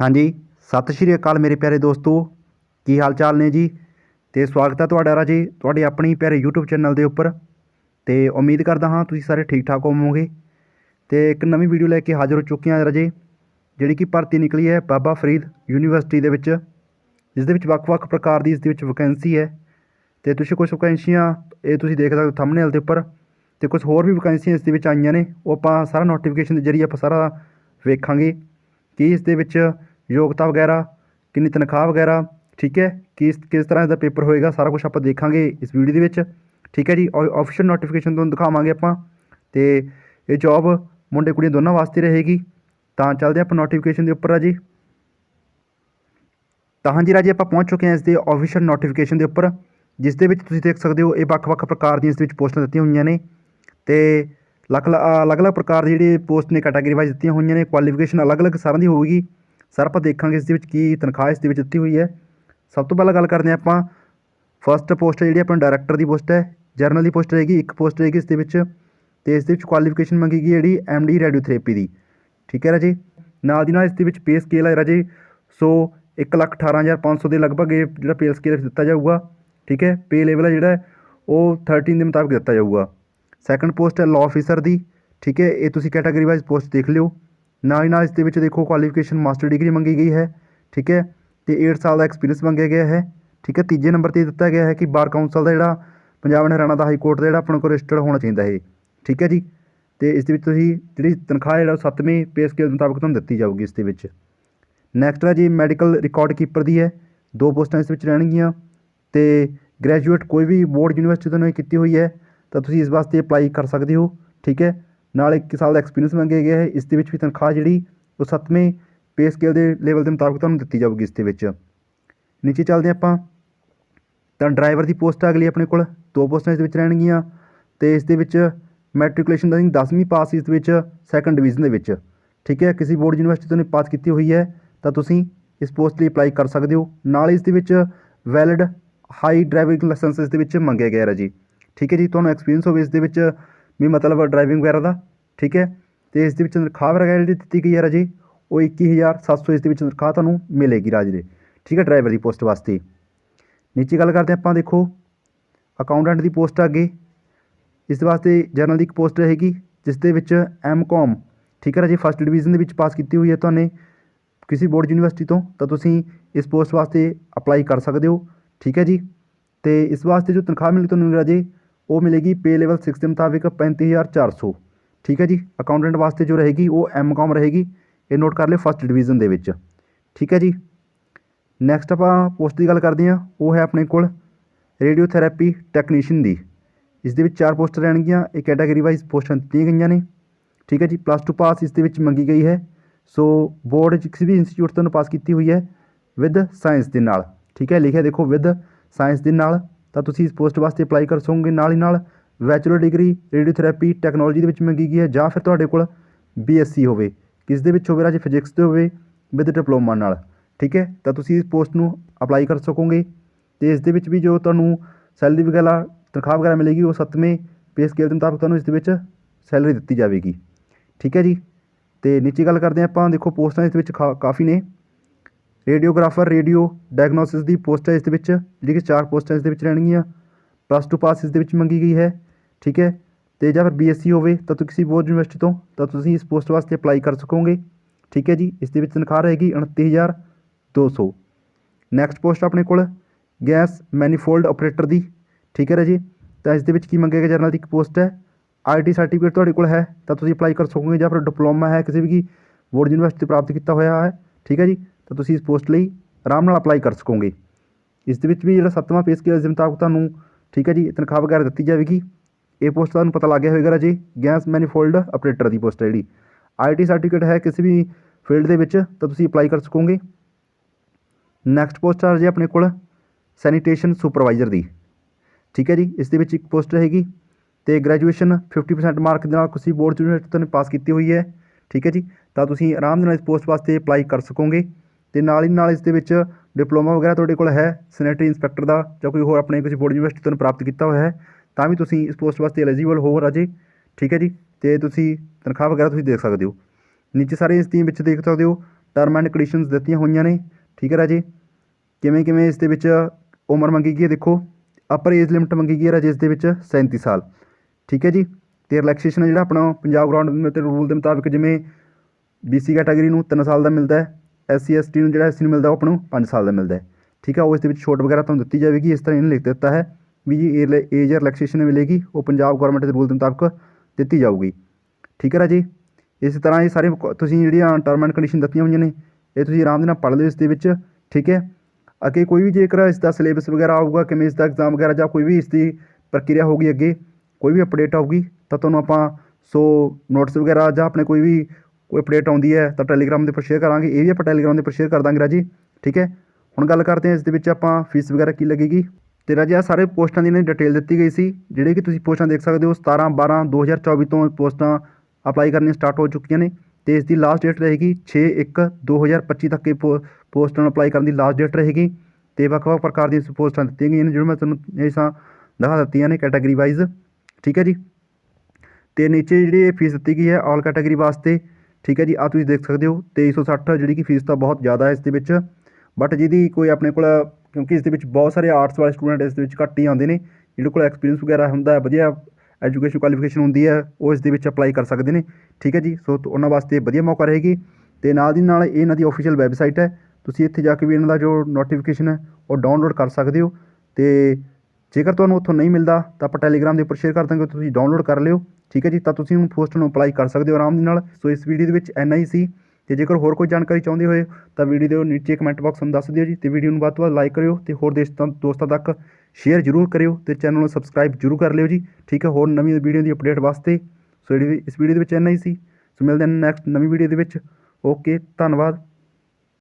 ਹਾਂਜੀ, ਸਤਿ ਸ਼੍ਰੀ ਅਕਾਲ ਮੇਰੇ ਪਿਆਰੇ ਦੋਸਤੋ। ਕੀ ਹਾਲ ਚਾਲ ਨੇ ਜੀ? ਤੇ ਸਵਾਗਤ ਹੈ ਤੁਹਾਡਾ ਰਾਜੇ, ਤੁਹਾਡੇ ਆਪਣੀ ਪਿਆਰੇ YouTube ਚੈਨਲ ਦੇ ਉੱਪਰ। ਤੇ ਉਮੀਦ ਕਰਦਾ ਹਾਂ ਤੁਸੀਂ ਸਾਰੇ ਠੀਕ ਠਾਕ ਹੋਵੋਗੇ। ਤੇ ਇੱਕ ਨਵੀਂ ਵੀਡੀਓ ਲੈ ਕੇ ਹਾਜ਼ਰ ਹੋ ਚੁੱਕੇ ਹਾਂ ਰਾਜੇ, ਜਿਹੜੀ ਕਿ ਭਰਤੀ ਨਿਕਲੀ ਹੈ ਬਾਬਾ ਫਰੀਦ ਯੂਨੀਵਰਸਿਟੀ ਦੇ ਵਿੱਚ, ਜਿਸ ਦੇ ਵਿੱਚ ਵੱਖ-ਵੱਖ ਪ੍ਰਕਾਰ ਦੀ ਇਸ ਦੇ ਵਿੱਚ ਵੈਕੈਂਸੀ ਹੈ। ਤੇ ਤੁਸੀਂ ਕੁਝ ਵੈਕੈਂਸੀਆਂ ਇਹ ਤੁਸੀਂ ਦੇਖ ਸਕਦੇ ਹੋ ਥੰਬਨੇਲ ਦੇ ਉੱਪਰ, ਤੇ ਕੁਝ ਹੋਰ ਵੀ ਵੈਕੈਂਸੀਆਂ ਇਸ ਦੇ ਵਿੱਚ ਆਈਆਂ ਨੇ, ਉਹ ਆਪਾਂ ਸਾਰਾ ਨੋਟੀਫਿਕੇਸ਼ਨ ਦੇ ਜਰੀਏ ਆਪਾਂ ਸਾਰਾ ਵੇਖਾਂਗੇ ਕਿ ਇਸ ਦੇ ਵਿੱਚ ਯੋਗਤਾ ਵਗੈਰਾ, ਕਿੰਨੀ ਤਨਖਾਹ ਵਗੈਰਾ, ਠੀਕ ਹੈ? ਕਿਸ ਕਿਸ ਤਰ੍ਹਾਂ ਦਾ ਪੇਪਰ ਹੋਏਗਾ, ਸਾਰਾ ਕੁਝ ਆਪਾਂ ਦੇਖਾਂਗੇ ਇਸ ਵੀਡੀਓ ਦੇ ਵਿੱਚ, ਠੀਕ ਹੈ ਜੀ? ਆਫੀਸ਼ੀਅਲ ਨੋਟੀਫਿਕੇਸ਼ਨ ਤੁਹਾਨੂੰ ਦਿਖਾਵਾਂਗੇ ਆਪਾਂ, ਤੇ ਇਹ ਜੌਬ ਮੁੰਡੇ ਕੁੜੀਆਂ ਦੋਨਾਂ ਵਾਸਤੇ ਰਹੇਗੀ, ਤਾਂ ਚੱਲਦੇ ਆਪਾਂ ਨੋਟੀਫਿਕੇਸ਼ਨ ਦੇ ਉੱਪਰ ਆ ਜੀ ਤਾਂ ਹਾਂਜੀ ਰਾਜੀ, ਆਪਾਂ ਪਹੁੰਚ ਚੁੱਕੇ ਹਾਂ ਇਸ ਦੇ ਆਫੀਸ਼ੀਅਲ ਨੋਟੀਫਿਕੇਸ਼ਨ ਦੇ ਉੱਪਰ, ਜਿਸ ਦੇ ਵਿੱਚ ਤੁਸੀਂ ਦੇਖ ਸਕਦੇ ਹੋ ਇਹ ਵੱਖ-ਵੱਖ ਪ੍ਰਕਾਰ ਦੀਆਂ ਇਸ ਦੇ ਵਿੱਚ ਪੋਸਟਾਂ ਦਿੱਤੀਆਂ ਹੋਈਆਂ ਨੇ, ਤੇ ਲੱਖ ਅਲੱਗ-ਅਲੱਗ ਪ੍ਰਕਾਰ ਦੇ ਜਿਹੜੇ ਪੋਸਟ ਨੇ ਕੈਟਾਗਰੀ ਵਾਈਜ਼ ਦਿੱਤੀਆਂ ਹੋਈਆਂ ਨੇ ਕੁਆਲੀਫਿਕੇਸ਼ਨ ਅਲੱਗ-ਅਲੱਗ ਸਾਰਿਆਂ ਦੀ ਹੋਵੇਗੀ ਸਰ, ਆਪਾਂ ਦੇਖਾਂਗੇ ਇਸ ਦੇ ਵਿੱਚ ਕੀ ਤਨਖਾਹ ਇਸ ਦੇ ਵਿੱਚ ਦਿੱਤੀ ਹੋਈ ਹੈ। ਸਭ ਤੋਂ ਪਹਿਲਾਂ ਗੱਲ ਕਰਦੇ ਹਾਂ ਆਪਾਂ। ਫਸਟ ਪੋਸਟ ਹੈ ਜਿਹੜੀ ਆਪਣਾ ਡਾਇਰੈਕਟਰ ਦੀ ਪੋਸਟ ਹੈ ਜਰਨਲ ਦੀ ਪੋਸਟ ਰਹੇਗੀ, ਇੱਕ ਪੋਸਟ ਰਹੇਗੀ ਇਸ ਦੇ ਵਿੱਚ। ਤੇ ਇਸ ਦੇ ਵਿੱਚ ਕੁਆਲੀਫਿਕੇਸ਼ਨ ਮੰਗੀ ਗਈ ਹੈ ਜਿਹੜੀ ਐਮਡੀ ਰੇਡੀਓਥੈਰੇਪੀ ਦੀ। ਠੀਕ ਹੈ ਰਾਜੇ? ਨਾਲ ਦੀ ਨਾਲ ਇਸ ਦੇ ਵਿੱਚ ਪੇ ਸਕੇਲ ਹੈ ਰਾਜੇ। ਸੋ 118500 ਦੇ ਲਗਭਗ ਇਹ ਜਿਹੜਾ ਪੇ ਸਕੇਲ ਦਿੱਤਾ ਜਾਊਗਾ। ਠੀਕ ਹੈ? ਪੇ ਲੈਵਲ ਹੈ ਜਿਹੜਾ, ਉਹ 13 ਦੇ ਮੁਤਾਬਿਕ ਦਿੱਤਾ ਜਾਊਗਾ। ਸੈਕੰਡ ਪੋਸਟ ਹੈ ਲਾਅ ਆਫੀਸਰ ਦੀ। ਠੀਕ ਹੈ? ਇਹ ਤੁਸੀਂ ਕੈਟਾਗਰੀ ਵਾਈਜ਼ ਪੋਸਟ ਦੇਖ ਲਿਓ। ਨਾਲ ਹੀ ਨਾਲ ਇਸ ਦੇ ਵਿੱਚ ਦੇਖੋ ਕੁਆਲੀਫਿਕੇਸ਼ਨ ਮਾਸਟਰ ਡਿਗਰੀ ਮੰਗੀ ਗਈ ਹੈ, ਠੀਕ ਹੈ, ਤੇ 8 ਸਾਲ ਦਾ ਐਕਸਪੀਰੀਅੰਸ ਮੰਗਿਆ ਗਿਆ ਹੈ, ਠੀਕ ਹੈ, ਤੀਜੇ ਨੰਬਰ ਤੇ ਦਿੱਤਾ ਗਿਆ ਹੈ ਕਿ ਬਾਰ ਕਾਉਂਸਲ ਦਾ ਜਿਹੜਾ ਪੰਜਾਬ ਐਂਡ ਹਰਿਆਣਾ ਦਾ ਹਾਈ ਕੋਰਟ ਦਾ ਜਿਹੜਾ ਆਪਣੇ ਕੋਲ ਰਜਿਸਟਰਡ ਹੋਣਾ ਚਾਹੀਦਾ ਹੈ, ਠੀਕ ਹੈ ਜੀ, ਤੇ ਇਸ ਦੇ ਵਿੱਚ ਤੁਸੀਂ ਜਿਹੜੀ ਤਨਖਾਹ ਜਿਹੜਾ ਉਹ ਸੱਤਵੇਂ ਪੇ ਸਕੇਲ ਮੁਤਾਬਕ ਤੁਹਾਨੂੰ ਦਿੱਤੀ ਜਾਊਗੀ ਇਸ ਦੇ ਵਿੱਚ। ਨੈਕਸਟ ਹੈ ਜੀ ਮੈਡੀਕਲ ਰਿਕਾਰਡ ਕੀਪਰ ਦੀ ਹੈ, ਦੋ ਪੋਸਟਾਂ ਇਸ ਵਿੱਚ ਰਹਿਣਗੀਆਂ, ਤੇ ਗ੍ਰੈਜੂਏਟ ਕੋਈ ਵੀ ਬੋਰਡ ਯੂਨੀਵਰਸਿਟੀ ਤੋਂ ਨਹੀਂ ਕੀਤੀ ਹੋਈ ਹੈ, ਤਾਂ ਤੁਸੀਂ ਇਸ ਵਾਸਤੇ ਅਪਲਾਈ ਕਰ ਸਕਦੇ ਹੋ, ਠੀਕ ਹੈ ਨਾਲ ਇੱਕ ਸਾਲ ਦਾ ਐਕਸਪੀਰੀਅੰਸ ਮੰਗਿਆ ਗਿਆ ਹੈ। ਇਸ ਦੇ ਵਿੱਚ ਵੀ ਤਨਖਾਹ ਜਿਹੜੀ ਉਹ ਸੱਤਵੇਂ ਪੇ ਸਕੇਲ ਦੇ ਲੈਵਲ ਦੇ ਮੁਤਾਬਕ ਤੁਹਾਨੂੰ ਦਿੱਤੀ ਜਾਊਗੀ ਇਸ ਦੇ ਵਿੱਚ। ਨੀਚੇ ਚੱਲਦੇ ਆਪਾਂ। ਤਾਂ ਡਰਾਈਵਰ ਦੀ ਪੋਸਟ ਆ ਅਗਲੀ ਆਪਣੇ ਕੋਲ। ਦੋ ਪੋਸਟਾਂ ਇਸ ਦੇ ਵਿੱਚ ਰਹਿਣਗੀਆਂ ਤੇ ਇਸ ਦੇ ਵਿੱਚ ਮੈਟ੍ਰਿਕੂਲੇਸ਼ਨ ਦਾ 10ਵੀਂ ਪਾਸ ਇਸ ਦੇ ਵਿੱਚ ਸੈਕੰਡ ਡਿਵੀਜ਼ਨ ਦੇ ਵਿੱਚ। ਠੀਕ ਹੈ, ਕਿਸੇ ਬੋਰਡ ਯੂਨੀਵਰਸਿਟੀ ਤੋਂ ਨੇ ਪਾਸ ਕੀਤੀ ਹੋਈ ਹੈ, ਤਾਂ ਤੁਸੀਂ ਇਸ ਪੋਸਟ ਲਈ ਅਪਲਾਈ ਕਰ ਸਕਦੇ ਹੋ। ਨਾਲ ਇਸ ਦੇ ਵਿੱਚ ਵੈਲਿਡ ਹਾਈ ਡਰਾਈਵਿੰਗ ਲਾਇਸੈਂਸ ਇਸ ਦੇ ਵਿੱਚ ਮੰਗਿਆ ਗਿਆ ਹੈ ਜੀ ਠੀਕ ਹੈ ਜੀ, ਤੁਹਾਨੂੰ ਐਕਸਪੀਰੀਅੰਸ ਹੋਵੇ ਇਸ ਦੇ ਵਿੱਚ ਵੀ ਮਤਲਬ ਡਰਾਈਵਿੰਗ ਵਗੈਰਾ ਦਾ। ਠੀਕ ਹੈ? ਤੇ ਇਸ ਦੇ ਵਿੱਚ ਤਨਖਾਹ ਵਗੈਰਾ ਜਿਹੜੀ ਦਿੱਤੀ ਗਈ ਹੈ ਰਾਜੇ, ਉਹ 21700 ਇਸ ਦੇ ਵਿੱਚ ਤਨਖਾਹ ਤੁਹਾਨੂੰ ਮਿਲੇਗੀ ਰਾਜੇ ਦੇ, ਠੀਕ ਹੈ ਡਰਾਈਵਰ ਦੀ ਪੋਸਟ ਵਾਸਤੇ। ਨੀਚੇ ਗੱਲ ਕਰਦੇ ਆਪਾਂ ਦੇਖੋ ਅਕਾਊਂਟੈਂਟ ਦੀ ਪੋਸਟ ਅੱਗੇ, ਇਸ ਵਾਸਤੇ ਜਰਨਲ ਦੀ ਇੱਕ ਪੋਸਟ ਰਹੇਗੀ, ਜਿਸ ਦੇ ਵਿੱਚ ਐਮਕਾਮ ਠੀਕ ਹੈ ਰਾਜੇ ਫਸਟ ਡਿਵੀਜ਼ਨ ਦੇ ਵਿੱਚ ਪਾਸ ਕੀਤੀ ਹੋਈ ਹੈ ਤੁਹਾਨੂੰ, ਕਿਸੇ ਬੋਰਡ ਯੂਨੀਵਰਸਿਟੀ ਤੋਂ, ਤਾਂ ਤੁਸੀਂ ਇਸ ਪੋਸਟ ਵਾਸਤੇ ਅਪਲਾਈ ਕਰ ਸਕਦੇ ਹੋ, ਠੀਕ ਹੈ ਜੀ। ਤੇ ਇਸ ਵਾਸਤੇ ਜੋ ਤਨਖਾਹ ਮਿਲੇਗੀ ਤੁਹਾਨੂੰ ਰਾਜੇ, ਉਹ ਮਿਲੇਗੀ ਪੇ ਲੈਵਲ 6 ਦੇ ਮੁਤਾਬਿਕ 35400 ਠੀਕ ਹੈ ਜੀ? ਅਕਾਊਂਟੈਂਟ ਵਾਸਤੇ ਜੋ ਰਹੇਗੀ, ਉਹ ਐਮਕਾਮ ਰਹੇਗੀ। ਇਹ ਨੋਟ ਕਰ ਲਿਓ ਫਸਟ ਡਿਵੀਜ਼ਨ ਦੇ ਵਿੱਚ। ਠੀਕ ਹੈ ਜੀ? ਨੈਕਸਟ ਆਪਾਂ ਪੋਸਟ ਦੀ ਗੱਲ ਕਰਦੇ ਹਾਂ। ਉਹ ਹੈ ਆਪਣੇ ਕੋਲ ਰੇਡੀਓਥੈਰੇਪੀ ਟੈਕਨੀਸ਼ੀਅਨ ਦੀ। ਇਸ ਦੇ ਵਿੱਚ ਚਾਰ ਪੋਸਟਾਂ ਰਹਿਣਗੀਆਂ। ਇਹ ਕੈਟਾਗਰੀ ਵਾਈਜ਼ ਪੋਸਟਾਂ ਦਿੱਤੀਆਂ ਗਈਆਂ ਨੇ। ਠੀਕ ਹੈ ਜੀ? ਪਲੱਸ 2 ਪਾਸ ਇਸ ਦੇ ਵਿੱਚ ਮੰਗੀ ਗਈ ਹੈ। ਸੋ ਬੋਰਡ ਚ ਕਿਸੇ ਵੀ ਇੰਸਟੀਚਿਊਟ ਤੋਂ ਪਾਸ ਕੀਤੀ ਹੋਈ ਹੈ ਵਿਦ ਸਾਇੰਸ ਦੇ ਨਾਲ। ਠੀਕ ਹੈ? ਲਿਖਿਆ ਦੇਖੋ ਵਿਦ ਸਾਇੰਸ ਦੇ ਨਾਲ। ਤਾਂ ਤੁਸੀਂ ਇਸ ਪੋਸਟ ਵਾਸਤੇ ਅਪਲਾਈ ਕਰ ਸਕੋਗੇ ਨਾਲ ਹੀ ਨਾਲ। ਬੈਚਲਰ ਡਿਗਰੀ ਰੇਡੀਓਥੈਰੇਪੀ ਟੈਕਨੋਲੋਜੀ ਦੇ ਵਿੱਚ ਮੰਗੀ ਗਈ ਹੈ ਜਾਂ ਫਿਰ ਤੁਹਾਡੇ ਕੋਲ ਬੀਐਸਸੀ ਹੋਵੇ, ਕਿਸ ਦੇ ਵਿੱਚ ਹੋਵੇ, ਰਾਜ ਫਿਜ਼ਿਕਸ ਦੇ ਹੋਵੇ ਵਿਦ ਡਿਪਲੋਮਾ ਨਾਲ, ਠੀਕ ਹੈ? ਤਾਂ ਤੁਸੀਂ ਇਸ ਪੋਸਟ ਨੂੰ ਅਪਲਾਈ ਕਰ ਸਕੋਗੇ ਤੇ ਇਸ ਦੇ ਵਿੱਚ ਵੀ ਜੋ ਤੁਹਾਨੂੰ ਸੈਲਰੀ ਵਗੈਰਾ, ਤਨਖਾਹ ਵਗੈਰਾ ਮਿਲੇਗੀ, ਉਹ ਸੱਤਵੇਂ ਪੇ ਸਕੇਲ ਦੇ ਮੁਤਾਬਕ ਤੁਹਾਨੂੰ ਇਸ ਦੇ ਵਿੱਚ ਸੈਲਰੀ ਦਿੱਤੀ ਜਾਵੇਗੀ, ਠੀਕ ਹੈ ਜੀ? ਤੇ ਨੀਚੇ ਗੱਲ ਕਰਦੇ ਹਾਂ ਆਪਾਂ, ਦੇਖੋ ਪੋਸਟਾਂ ਇਸ ਦੇ ਵਿੱਚ ਕਾਫੀ ਨੇ ਰੇਡੀਓਗ੍ਰਾਫਰ ਰੇਡੀਓ ਡਾਇਗਨੋਸਿਸ ਦੀ ਪੋਸਟ ਹੈ ਇਸ ਦੇ ਵਿੱਚ, ਜਿਹੜੀ ਕਿ ਚਾਰ ਪੋਸਟਾਂ ਇਸ ਦੇ ਵਿੱਚ ਰਹਿਣਗੀਆਂ ਪਲੱਸ 2 ਪਾਸ ਇਸ ਦੇ ਵਿੱਚ ਮੰਗੀ ਗਈ ਹੈ ਠੀਕ ਹੈ? ਤੇ ਜਾਂ ਫਿਰ ਬੀਐਸਸੀ ਹੋਵੇ, ਤਾਂ ਤੁਸੀਂ ਕਿਸੇ ਬੋਰਡ ਯੂਨੀਵਰਸਿਟੀ ਤੋਂ, ਤਾਂ ਤੁਸੀਂ ਇਸ ਪੋਸਟ ਵਾਸਤੇ ਅਪਲਾਈ ਕਰ ਸਕੋਗੇ। ਠੀਕ ਹੈ ਜੀ? ਇਸ ਦੇ ਵਿੱਚ ਤਨਖਾਹ ਰਹੇਗੀ 29200 ਨੈਕਸਟ ਪੋਸਟ ਆਪਣੇ ਕੋਲ, ਗੈਸ ਮੈਨੀਫੋਲਡ ਆਪਰੇਟਰ ਦੀ। ਠੀਕ ਹੈ ਜੀ ਤਾਂ ਇਸ ਦੇ ਵਿੱਚ ਕੀ ਮੰਗਿਆ ਗਿਆ? ਜਰਨਲ ਦੀ ਇੱਕ ਪੋਸਟ ਹੈ। ਆਈਟੀ ਸਰਟੀਫਿਕੇਟ ਤੁਹਾਡੇ ਕੋਲ ਹੈ, ਤਾਂ ਤੁਸੀਂ ਅਪਲਾਈ ਕਰ ਸਕੋਗੇ ਜਾਂ ਫਿਰ ਡਿਪਲੋਮਾ ਹੈ, ਕਿਸੇ ਵੀ ਬੋਰਡ ਯੂਨੀਵਰਸਿਟੀ ਪ੍ਰਾਪਤ ਕੀਤਾ ਹੋਇਆ ਹੈ। ਠੀਕ ਹੈ ਜੀ? ਤਾਂ ਤੁਸੀਂ ਇਸ ਪੋਸਟ ਲਈ ਆਰਾਮ ਨਾਲ ਅਪਲਾਈ ਕਰ ਸਕੋਗੇ। ਇਸ ਦੇ ਵਿੱਚ ਵੀ ਜਿਹੜਾ ਸੱਤਵਾਂ ਪੇ ਸਕੇਲ ਦੇ ਮੁਤਾਬਕ ਤੁਹਾਨੂੰ, ਠੀਕ ਹੈ ਜੀ, ਤਨਖਾਹ ਵਗੈਰਾ ਦਿੱਤੀ ਜਾਵੇਗੀ। ਇਹ ਪੋਸਟ ਤੁਹਾਨੂੰ ਪਤਾ ਲੱਗ ਗਿਆ ਹੋਵੇਗਾ ਜੀ ਗੈਸ ਮੈਨੀਫੋਲਡ ਆਪਰੇਟਰ ਦੀ ਪੋਸਟ ਹੈ ਜਿਹੜੀ। ਆਈਟੀ ਸਰਟੀਫਿਕੇਟ ਹੈ ਕਿਸੇ ਵੀ ਫੀਲਡ ਦੇ ਵਿੱਚ, ਤਾਂ ਤੁਸੀਂ ਅਪਲਾਈ ਕਰ ਸਕੋਗੇ। ਨੈਕਸਟ ਪੋਸਟ ਆ ਜੀ ਆਪਣੇ ਕੋਲ ਸੈਨੀਟੇਸ਼ਨ ਸੁਪਰਵਾਈਜ਼ਰ ਦੀ। ਠੀਕ ਹੈ ਜੀ, ਇਸ ਦੇ ਵਿੱਚ ਇੱਕ ਪੋਸਟ ਰਹੇਗੀ। ਤੇ ਗ੍ਰੈਜੂਏਸ਼ਨ 50% ਮਾਰਕ ਦੇ ਨਾਲ ਤੁਸੀਂ ਬੋਰਡ ਯੂਨੀਵਰਸਿਟੀ ਤੋਂ ਪਾਸ ਕੀਤੀ ਹੋਈ ਹੈ। ਠੀਕ ਹੈ ਜੀ, ਤਾਂ ਤੁਸੀਂ ਆਰਾਮ ਨਾਲ ਇਸ ਪੋਸਟ ਵਾਸਤੇ ਅਪਲਾਈ ਕਰ ਸਕੋਗੇ। ਤੇ ਨਾਲ ਹੀ ਨਾਲ ਇਸ ਦੇ ਵਿੱਚ ਡਿਪਲੋਮਾ ਵਗੈਰਾ ਤੁਹਾਡੇ ਕੋਲ ਹੈ ਸੈਨੇਟਰੀ ਇੰਸਪੈਕਟਰ ਦਾ, ਜਾਂ ਕੋਈ ਹੋਰ ਆਪਣੇ ਕਿਸੇ ਬੋਰਡ ਯੂਨੀਵਰਸਿਟੀ ਤੋਂ ਪ੍ਰਾਪਤ ਕੀਤਾ ਹੋਇਆ ਹੈ। ਤਾਂ ਵੀ ਤੁਸੀਂ ਇਸ ਪੋਸਟ ਵਾਸਤੇ ਐਲੀਜੀਬਲ ਹੋ ਰਾਜੇ, ਠੀਕ ਹੈ ਜੀ? ਤੇ ਤੁਸੀਂ ਤਨਖਾਹ ਵਗੈਰਾ ਤੁਸੀਂ ਦੇਖ ਸਕਦੇ ਹੋ। ਨੀਚੇ ਸਾਰੇ ਇਸ ਦੀ ਵਿੱਚ ਦੇਖ ਸਕਦੇ ਹੋ ਟਰਮ ਐਂਡ ਕੰਡੀਸ਼ਨਸ ਦਿੱਤੀਆਂ ਹੋਈਆਂ ਨੇ, ਠੀਕ ਹੈ ਰਾਜੇ? ਕਿਵੇਂ ਕਿਵੇਂ ਇਸ ਦੇ ਵਿੱਚ ਉਮਰ ਮੰਗੀ ਗਈ ਹੈ ਦੇਖੋ ਅਪਰ ਏਜ ਲਿਮਟ ਮੰਗੀ ਗਈ ਹੈ ਰਾਜੇ ਇਸ ਦੇ ਵਿੱਚ 37 ਸਾਲ, ਠੀਕ ਹੈ ਜੀ? ਤੇ ਰਿਲੈਕਸੇਸ਼ਨ ਹੈ ਜਿਹੜਾ ਆਪਣਾ ਪੰਜਾਬ ਗਰਾਊਂਡ ਤੇ ਰੂਲ ਦੇ ਮੁਤਾਬਿਕ ਜਿਵੇਂ ਬੀਸੀ ਕੈਟਾਗਰੀ ਨੂੰ 3 ਸਾਲ ਦਾ ਮਿਲਦਾ ਹੈ ਐਸਸੀ ਐਸਟੀ ਨੂੰ ਜਿਹੜਾ ਐਸਸੀ ਨੂੰ ਮਿਲਦਾ ਉਹ ਆਪਾਂ ਨੂੰ 5 ਸਾਲ ਦਾ ਮਿਲਦਾ ਹੈ, ਠੀਕ ਹੈ? ਉਹ ਇਸ ਦੇ ਵਿੱਚ ਛੋਟ ਵਗੈਰਾ ਤੁਹਾਨੂੰ ਦਿੱਤੀ ਜਾਵੇਗੀ, ਇਸ ਤਰ੍ਹਾਂ ਇਹਨੇ ਲਿਖ ਦਿੱਤਾ ਹੈ। ਵੀ ਜੀ ਏਜ ਰਿਲੈਕਸੇਸ਼ਨ ਮਿਲੇਗੀ, ਉਹ ਪੰਜਾਬ ਗਵਰਨਮੈਂਟ ਦੇ ਰੂਲ ਦੇ ਮੁਤਾਬਕ ਦਿੱਤੀ ਜਾਊਗੀ। ਠੀਕ ਹੈ ਰਾਜੀ ਇਸ ਤਰ੍ਹਾਂ ਇਹ ਸਾਰੇ ਤੁਸੀਂ ਜਿਹੜੀਆਂ ਟਰਮ ਐਂਡ ਕੰਡੀਸ਼ਨ ਦਿੱਤੀਆਂ ਹੋਈਆਂ ਨੇ, ਇਹ ਤੁਸੀਂ ਆਰਾਮ ਦੇ ਨਾਲ ਪੜ੍ਹ ਲਿਓ ਇਸ ਦੇ ਵਿੱਚ, ਠੀਕ ਹੈ? ਅੱਗੇ ਕੋਈ ਵੀ ਜੇਕਰ ਇਸ ਦਾ ਸਿਲੇਬਸ ਵਗੈਰਾ ਆਊਗਾ, ਕਿਵੇਂ ਇਸ ਦਾ ਐਗਜ਼ਾਮ ਵਗੈਰਾ ਜਾਂ ਕੋਈ ਵੀ ਇਸ ਦੀ ਪ੍ਰਕਿਰਿਆ ਹੋਊਗੀ ਅੱਗੇ, ਕੋਈ ਵੀ ਅਪਡੇਟ ਆਊਗੀ, ਤਾਂ ਤੁਹਾਨੂੰ ਆਪਾਂ ਸੋ ਨੋਟਸ ਵਗੈਰਾ ਜਾਂ ਆਪਣੇ ਕੋਈ ਵੀ ਕੋਈ ਅਪਡੇਟ ਆਉਂਦੀ ਹੈ, ਤਾਂ ਟੈਲੀਗ੍ਰਾਮ ਦੇ ਉੱਪਰ ਸ਼ੇਅਰ ਕਰਾਂਗੇ, ਇਹ ਵੀ ਆਪਾਂ ਟੈਲੀਗ੍ਰਾਮ ਦੇ ਉੱਪਰ ਸ਼ੇਅਰ ਕਰ ਦਾਂਗੇ ਰਾਜੀ, ਠੀਕ ਹੈ? ਹੁਣ ਗੱਲ ਕਰਦੇ ਹਾਂ ਇਸ ਦੇ ਵਿੱਚ ਆਪਾਂ ਫੀਸ ਵਗੈਰਾ ਕੀ ਲੱਗੇਗੀ। ਤੇ ਰਾਜੇ ਆਹ ਸਾਰੇ ਪੋਸਟਾਂ ਦੀ ਇਹਨਾਂ ਦੀ ਡਿਟੇਲ ਦਿੱਤੀ ਗਈ ਸੀ, ਜਿਹੜੇ ਕਿ ਤੁਸੀਂ ਪੋਸਟਾਂ ਦੇਖ ਸਕਦੇ ਹੋ 17 12 2024 ਤੋਂ ਪੋਸਟਾਂ ਅਪਲਾਈ ਕਰਨੀਆਂ ਸਟਾਰਟ ਹੋ ਚੁੱਕੀਆਂ ਨੇ ਤੇ ਇਸ ਦੀ ਲਾਸਟ ਡੇਟ ਰਹੇਗੀ 6 1 2025 ਤੱਕ ਇਹ ਪੋ- ਪੋਸਟਾਂ ਨੂੰ ਅਪਲਾਈ ਕਰਨ ਦੀ ਲਾਸਟ ਡੇਟ ਰਹੇਗੀ ਤੇ ਵੱਖ-ਵੱਖ ਪ੍ਰਕਾਰ ਦੀਆਂ ਪੋਸਟਾਂ ਦਿੱਤੀਆਂ ਗਈਆਂ ਨੇ, ਜਿਹੜੀਆਂ ਮੈਂ ਤੁਹਾਨੂੰ ਇਹ ਸਾਂ ਦਿਖਾ ਦਿੱਤੀਆਂ ਨੇ ਕੈਟਾਗਰੀ ਵਾਈਜ਼ ਠੀਕ ਹੈ ਜੀ? ਤੇ ਨੀਚੇ ਜਿਹੜੀ ਇਹ ਫੀਸ ਦਿੱਤੀ ਗਈ ਹੈ ਆਲ ਕੈਟਾਗਰੀ ਵਾਸਤੇ, ਠੀਕ ਹੈ ਜੀ? ਆ ਤੁਸੀਂ ਦੇਖ ਸਕਦੇ ਹੋ 2360 ਜਿਹੜੀ ਕਿ ਫੀਸ ਤਾਂ ਬਹੁਤ ਜ਼ਿਆਦਾ ਹੈ ਇਸ ਦੇ ਵਿੱਚ। ਬਟ ਜਿਹਦੀ ਕੋਈ ਆਪਣੇ ਕੋਲ, ਕਿਉਂਕਿ ਇਸ ਦੇ ਵਿੱਚ ਬਹੁਤ ਸਾਰੇ ਆਰਟਸ ਵਾਲੇ ਸਟੂਡੈਂਟ ਇਸ ਦੇ ਵਿੱਚ ਘੱਟ ਹੀ ਆਉਂਦੇ ਨੇ ਜਿਹੜੇ ਕੋਲ ਐਕਸਪੀਰੀਅੰਸ ਵਗੈਰਾ ਹੁੰਦਾ ਹੈ, ਵਧੀਆ ਐਜੂਕੇਸ਼ਨ ਕੁਆਲੀਫਿਕੇਸ਼ਨ ਹੁੰਦੀ ਹੈ, ਉਹ ਇਸ ਦੇ ਵਿੱਚ ਅਪਲਾਈ ਕਰ ਸਕਦੇ ਨੇ। ਠੀਕ ਹੈ ਜੀ? ਸੋ ਉਹਨਾਂ ਵਾਸਤੇ ਵਧੀਆ ਮੌਕਾ ਰਹੇਗੀ। ਤੇ ਨਾਲ ਦੀ ਨਾਲ ਇਹ ਇਹਨਾਂ ਦੀ ਅਫੀਸ਼ੀਅਲ ਵੈਬਸਾਈਟ ਹੈ। ਤੁਸੀਂ ਇੱਥੇ ਜਾ ਕੇ ਵੀ ਇਹਨਾਂ ਦਾ ਜੋ ਨੋਟੀਫਿਕੇਸ਼ਨ ਹੈ, ਉਹ ਡਾਊਨਲੋਡ ਕਰ ਸਕਦੇ ਹੋ। ਤੇ ਜੇਕਰ ਤੁਹਾਨੂੰ ਉੱਥੋਂ ਨਹੀਂ ਮਿਲਦਾ, ਤਾਂ ਆਪਾਂ ਟੈਲੀਗ੍ਰਾਮ ਦੇ ਉੱਪਰ ਸ਼ੇਅਰ ਕਰ ਦਾਂਗੇ, ਤੁਸੀਂ ਡਾਊਨਲੋਡ ਕਰ ਲਿਓ। ਠੀਕ ਹੈ ਜੀ? ਤਾਂ ਤੁਸੀਂ ਹੁਣ ਪੋਸਟ ਨੂੰ ਅਪਲਾਈ ਕਰ ਸਕਦੇ ਹੋ ਆਰਾਮ ਦੇ ਨਾਲ। ਸੋ ਇਸ ਵੀਡੀਓ ਦੇ ਵਿੱਚ ਐਨਾ ਆਈ ਸੀ। ਅਤੇ ਜੇਕਰ ਹੋਰ ਕੋਈ ਜਾਣਕਾਰੀ ਚਾਹੁੰਦੇ ਹੋਏ ਤਾਂ ਵੀਡੀਓ ਦੇ ਨੀਚੇ ਕਮੈਂਟ ਬਾਕਸ ਨੂੰ ਦੱਸ ਦਿਓ ਜੀ ਅਤੇ ਵੀਡੀਓ ਨੂੰ ਵੱਧ ਤੋਂ ਵੱਧ ਲਾਈਕ ਕਰਿਓ ਅਤੇ ਹੋਰ ਦੋਸਤਾਂ ਦੋਸਤਾਂ ਤੱਕ ਸ਼ੇਅਰ ਜ਼ਰੂਰ ਕਰਿਓ ਅਤੇ ਚੈਨਲ ਨੂੰ ਸਬਸਕ੍ਰਾਈਬ ਜ਼ਰੂਰ ਕਰ ਲਿਓ ਜੀ। ਠੀਕ ਹੈ, ਹੋਰ ਨਵੀਂ ਵੀਡੀਓ ਦੀ ਅਪਡੇਟ ਵਾਸਤੇ ਸੋ ਜਿਹੜੀ ਇਸ ਵੀਡੀਓ ਦੇ ਵਿੱਚ ਇੰਨਾ ਹੀ ਸੀ। ਸੋ ਮਿਲਦੇ ਹਾਂ ਨੈਕਸਟ ਨਵੀਂ ਵੀਡੀਓ ਦੇ ਵਿੱਚ। ਓਕੇ ਧੰਨਵਾਦ।